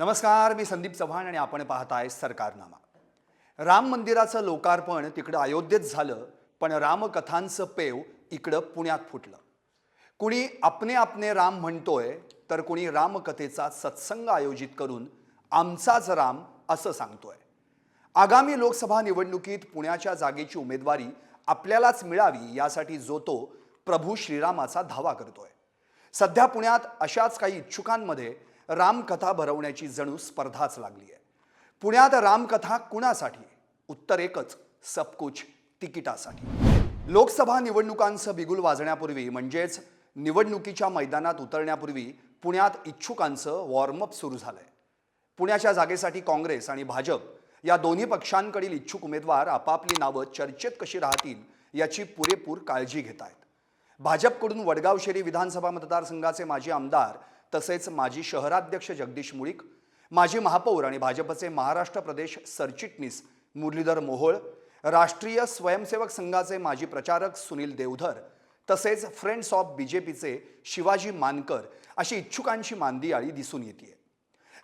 नमस्कार मी संदीप चव्हाण आणि आपण पाहताय सरकारनामा. राम मंदिराचं लोकार्पण तिकडं अयोध्येत झालं पण रामकथांचं पेव इकडं पुण्यात फुटलं. कुणी आपने आपने राम म्हणतोय तर कुणी रामकथेचा सत्संग आयोजित करून आमचाच राम असं सांगतोय. आगामी लोकसभा निवडणुकीत पुण्याच्या जागेची उमेदवारी आपल्यालाच मिळावी यासाठी जो तो प्रभू श्रीरामाचा धावा करतोय. सध्या पुण्यात अशाच काही इच्छुकांमध्ये रामकथा भरवण्याची जणू स्पर्धाच लागली आहे. पुण्यात रामकथा कुणासाठी? उत्तर एकच सबकुच तिकिटासाठी. लोकसभा निवडणुकांचं बिगुल वाजण्यापूर्वी म्हणजेच निवडणुकीच्या मैदानात उतरण्यापूर्वी पुण्यात इच्छुकांचं वॉर्मअप सुरू झालंय. पुण्याच्या जागेसाठी काँग्रेस आणि भाजप या दोन्ही पक्षांकडील इच्छुक उमेदवार आपापली नावं चर्चेत कशी राहतील याची पुरेपूर काळजी घेत आहेत भाजपकडून वडगाव शेरी विधानसभा मतदारसंघाचे माजी आमदार तसेच माजी शहराध्यक्ष जगदीश मुळीक माजी महापौर आणि भाजपचे महाराष्ट्र प्रदेश सरचिटणीस मुरलीधर मोहोळ राष्ट्रीय स्वयंसेवक संघाचे माजी प्रचारक सुनील देवधर तसेच फ्रेंड्स ऑफ बीजेपीचे शिवाजी मानकर अशी इच्छुकांची मांदियाळी दिसून येते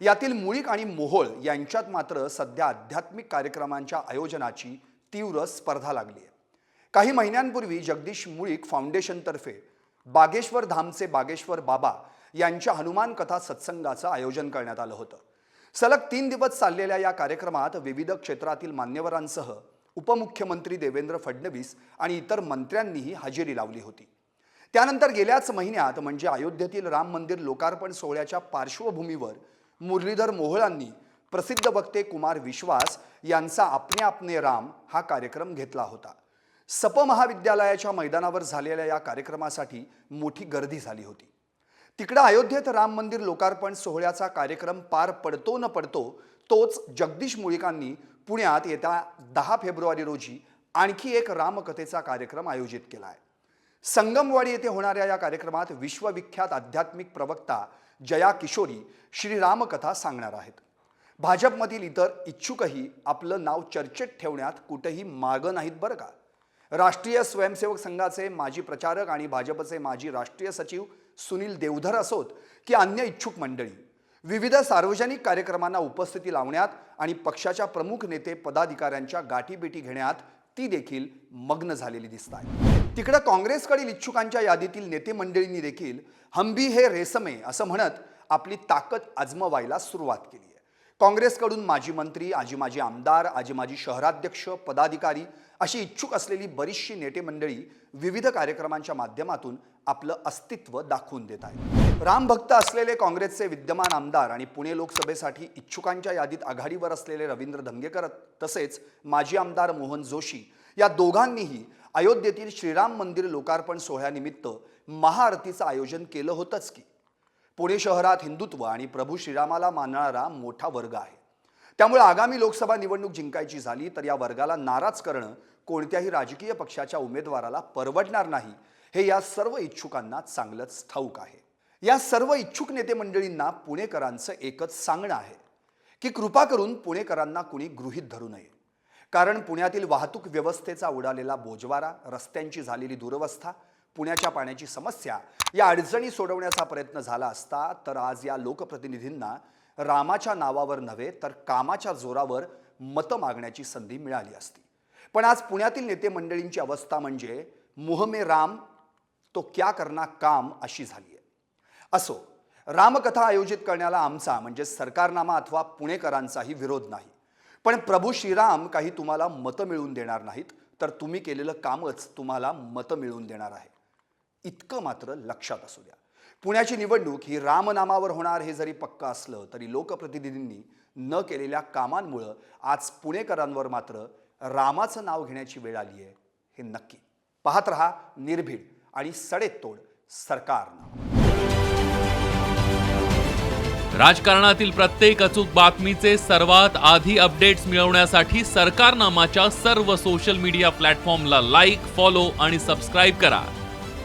यातील मुळीक आणि मोहोळ यांच्यात मात्र सध्या आध्यात्मिक कार्यक्रमांच्या आयोजनाची तीव्र स्पर्धा लागली आहे काही महिन्यांपूर्वी जगदीश मुळीक फाउंडेशनतर्फे बागेश्वर धामचे बागेश्वर बाबा यांच्या हनुमान कथा सत्संगाचं आयोजन करण्यात आलं होतं. सलग तीन दिवस चाललेल्या या कार्यक्रमात विविध क्षेत्रातील मान्यवरांसह उपमुख्यमंत्री देवेंद्र फडणवीस आणि इतर मंत्र्यांनीही हजेरी लावली होती. त्यानंतर गेल्याच महिन्यात म्हणजे अयोध्येतील राम मंदिर लोकार्पण सोहळ्याच्या पार्श्वभूमीवर मुरलीधर मोहोळांनी प्रसिद्ध वक्ते कुमार विश्वास यांचा आपणे आपणे राम हा कार्यक्रम घेतला होता. सप महाविद्यालयाच्या मैदानावर झालेल्या या कार्यक्रमासाठी मोठी गर्दी झाली होती. तिकडं अयोध्येत राम मंदिर लोकार्पण सोहळ्याचा कार्यक्रम पार पडतो न पडतो तोच जगदीश मुळीकांनी पुण्यात येत्या दहा फेब्रुवारी रोजी आणखी एक रामकथेचा कार्यक्रम आयोजित केला आहे. संगमवाडी येथे होणाऱ्या या कार्यक्रमात विश्वविख्यात आध्यात्मिक प्रवक्ता जया किशोरी श्रीरामकथा सांगणार आहेत. भाजपमधील इतर इच्छुकही आपलं नाव चर्चेत ठेवण्यात कुठेही मागं नाहीत बरं का? राष्ट्रीय स्वयंसेवक संघाचे माजी प्रचारक आणि भाजपचे माजी राष्ट्रीय सचिव सुनील देवधर असोत की अन्य इच्छुक मंडळी. विविध सार्वजनिक कार्यक्रमांना उपस्थिती लावण्यात आणि पक्षाच्या प्रमुख नेते पदाधिकाऱ्यांच्या गाठीबेटी घेण्यात ती देखील मग्न झालेली दिसत आहे तिकडं काँग्रेसकडील इच्छुकांच्या यादीतील नेते मंडळींनी देखील हंबी हे रेसमे असं म्हणत आपली ताकद आजमवायला सुरुवात केली काँग्रेसकडून माजी मंत्री आजी माजी आमदार आजी माजी शहराध्यक्ष पदाधिकारी अशी इच्छुक असलेली बरीचशी नेते मंडळी विविध कार्यक्रमांच्या माध्यमातून आपलं अस्तित्व दाखवून देत आहेत. रामभक्त असलेले काँग्रेसचे विद्यमान आमदार आणि पुणे लोकसभेसाठी इच्छुकांच्या यादीत आघाडीवर असलेले रवींद्र धंगेकर तसेच माजी आमदार मोहन जोशी या दोघांनीही अयोध्येतील श्रीराम मंदिर लोकार्पण सोहळ्यानिमित्त महाआरतीचं आयोजन केलं होतंच की. पुणे शहरात हिंदुत्व आणि प्रभू श्रीरामाला मानणारा मोठा वर्ग आहे. त्यामुळे आगामी लोकसभा निवडणूक जिंकायची झाली तर या वर्गाला नाराज करणं कोणत्याही राजकीय पक्षाच्या उमेदवाराला परवडणार नाही हे या सर्व इच्छुकांना चांगलंच ठाऊक आहे. या सर्व इच्छुक नेते मंडळींना पुणेकरांचं एकच सांगणं आहे की कृपा करून पुणेकरांना कुणी गृहीत धरू नये. कारण पुण्यातील वाहतूक व्यवस्थेचा उडालेला बोजवारा रस्त्यांची झालेली दुरवस्था पुण्याच्या पाण्याची समस्या या अडचणी सोडवण्याचा प्रयत्न झाला असता तर आज या लोकप्रतिनिधींना रामाच्या नावावर नव्हे तर कामाच्या जोरावर मतं मागण्याची संधी मिळाली असती. पण आज पुण्यातील नेते मंडळींची अवस्था म्हणजे मुहमे राम तो क्या करना काम अशी झाली आहे. असो रामकथा आयोजित करण्याला आमचा म्हणजे सरकारनामा अथवा पुणेकरांचाही विरोध नाही. पण प्रभू श्रीराम काही तुम्हाला मतं मिळवून देणार नाहीत तर तुम्ही केलेलं कामच तुम्हाला मतं मिळवून देणार आहे. इतकं मात्र लक्षात असू द्या. पुण्याची निवडणूक ही रामनामावर होणार हे जरी पक्का असलं तरी लोकप्रतिनिधींनी न केलेल्या कामांमुळं आज पुणेकरांवर मात्र रामाचं नाव घेण्याची वेळ आली आहे हे नक्की. पाहत रहा निर्भीड आणि सडेतोड सरकारनं राजकारणातील प्रत्येक अचूक बातमीचे सर्वात आधी अपडेट्स मिळवण्यासाठी सरकारनामाच्या सर्व सोशल मीडिया प्लॅटफॉर्मला लाईक फॉलो आणि सबस्क्राईब करा.